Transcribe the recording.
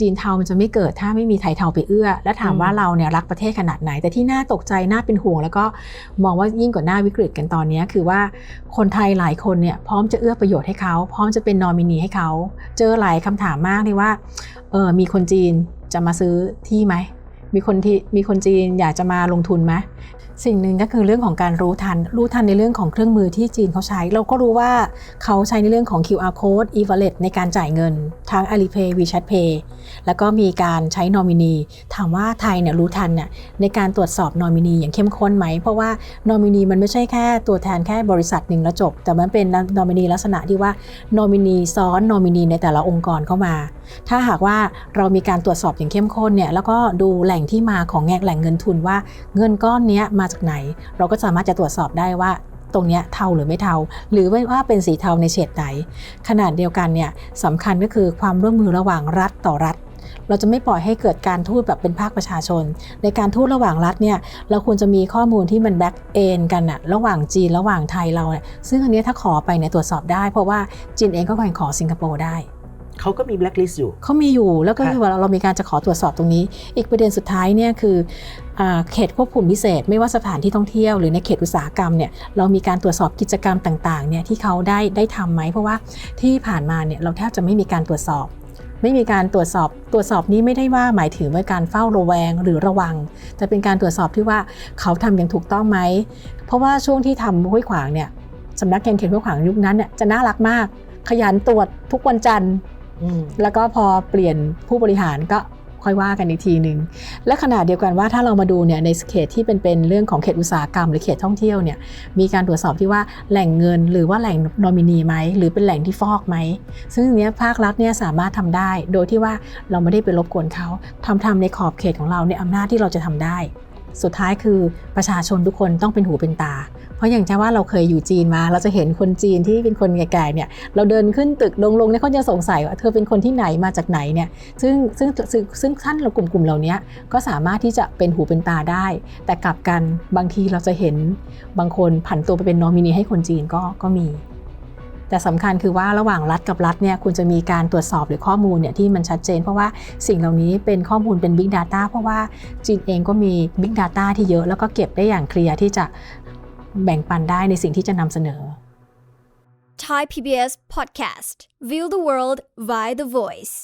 จีนเทามันจะไม่เกิดถ้าไม่มีไทยเทาไปเอื้อ และถามว่าเราเนี่ยรักประเทศขนาดไหน แต่ที่น่าตกใจน่าเป็นห่วง แล้วก็มองว่ายิ่งกว่าหน้าวิกฤตกันตอนนี้คือว่าคนไทยหลายคนเนี่ยพร้อมจะเอื้อประโยชน์ให้เขา พร้อมจะเป็นนอมินีให้เขา เจอหลายคำถามมากเลยว่าเออมีคนจีนจะมาซื้อที่ไหมมีคนที่มีคนจีนอยากจะมาลงทุนไหม สิ่งหนึ่งก็คือเรื่องของการรู้ทัน รู้ทันในเรื่องของเครื่องมือที่จีนเขาใช้ เราก็รู้ว่าเขาใช้ในเรื่องของ QR code e-wallet ในการจ่ายเงินทาง Alipay WeChat Pay แล้วก็มีการใช้นอมินีถามว่าไทยเนี่ยรู้ทันเนี่ยในการตรวจสอบนอมินีอย่างเข้มข้นไหม เพราะว่านอมินีมันไม่ใช่แค่ตัวแทนแค่บริษัทหนึ่งแล้วจบ แต่มันเป็นนอมินีลักษณะที่ว่านอมินีซ้อนนอมินีในแต่ละองค์กรเข้ามา ถ้าหากว่าเรามีการตรวจสอบอย่างเข้มข้นเนี่ยแล้วก็ดูแหล่งที่มาของแง่แหล่งเงินทุนว่าเงินก้อนนี้มาจากไหน เราก็สามารถจะตรวจสอบได้ว่าตรงนี้เทาหรือไม่เทา หรือว่าเป็นสีเทาในเฉดไหน ขนาดเดียวกันเนี่ยสำคัญก็คือความร่วมมือระหว่างรัฐต่อรัฐ เราจะไม่ปล่อยให้เกิดการทูตแบบเป็นภาคประชาชน ในการทูตระหว่างรัฐเนี่ยเราควรจะมีข้อมูลที่มันแบ็กเอนกันอะระหว่างจีนระหว่างไทยเราเนี่ยซึ่งอันนี้ถ้าขอไปเนี่ยตรวจสอบได้ เพราะว่าจีนเองก็แข่งขอสิงคโปร์ได้ เขาก็มีแบล็คลิสต์อยู่เขามีอยู่แล้วก็ค่ะคือว่าเรามีการจะขอตรวจสอบตรงนี้ อีกประเด็นสุดท้ายเนี่ยคืออาเขตควบคุมพิเศษ ไม่ว่าสถานที่ท่องเที่ยวหรือในเขตอุตสาหกรรมเนี่ยเรามีการตรวจสอบกิจกรรมต่างๆเนี่ยที่เขาได้ได้ทำไหมเพราะว่าที่ผ่านมาเนี่ยเราแทบจะไม่มีการตรวจสอบไม่มีการตรวจสอบ ตรวจสอบนี้ไม่ได้ว่าหมายถึงว่าการเฝ้าระแวงหรือระวัง แต่เป็นการตรวจสอบที่ว่าเขาทำอย่างถูกต้องไหม เพราะว่าช่วงที่ทำห้วยขวางเนี่ยสำนักงานเขตห้วยขวางยุคนั้นเนี่ยจะน่ารักมาก ขยันตรวจทุกวันจันทร์อืม แล้วก็พอเปลี่ยนผู้บริหารก็ค่อยว่ากันอีกทีหนึ่งและขณะเดียวกันว่าถ้าเรามาดูเนี่ยในเขตที่เป็นเป็นเรื่องของเขตอุตสาหกรรม หรือเขตท่องเที่ยวเนี่ยมีการตรวจสอบที่ว่าแหล่งเงินหรือว่าแหล่งนอมินีไหมหรือเป็นแหล่งที่ฟอกไหมซึ่งเนี้ยภาครัฐเนี่ยสามารถทำได้ โดยที่ว่าเราไม่ได้ไปรบกวนเขาทำทำในขอบเขตของเราในอำนาจที่เราจะทำได้ สุดท้ายคือประชาชนทุกคนต้องเป็นหูเป็นตา เพราะอย่างเช่นว่าเราเคยอยู่จีนมา เราจะเห็นคนจีนที่เป็นคนแก่ๆเนี่ยเราเดินขึ้นตึกลงลงเนี่ยเขาจะสงสัยว่าเธอเป็นคนที่ไหนมาจากไหนเนี่ยซึ่งซึ่งซึ่งซึ่งท่านเรากลุ่มกลุ่มเหล่านี้ก็สามารถที่จะเป็นหูเป็นตาได้ แต่กลับกันบางทีเราจะเห็นบางคนผันตัวไปเป็นนอมินีให้คนจีนก็ก็มี แต่สำคัญคือว่าระหว่างรัฐกับรัฐเนี่ยคุณจะมีการตรวจสอบหรือข้อมูลเนี่ยที่มันชัดเจน เพราะว่าสิ่งเหล่านี้เป็นข้อมูลเป็น Big Data เพราะว่าจีนเองก็มี Big Data ที่เยอะแล้วก็เก็บได้อย่างเคลียร์ที่จะแบ่งปันได้ในสิ่งที่จะนำเสนอ Thai PBS podcast. View the world via the voice.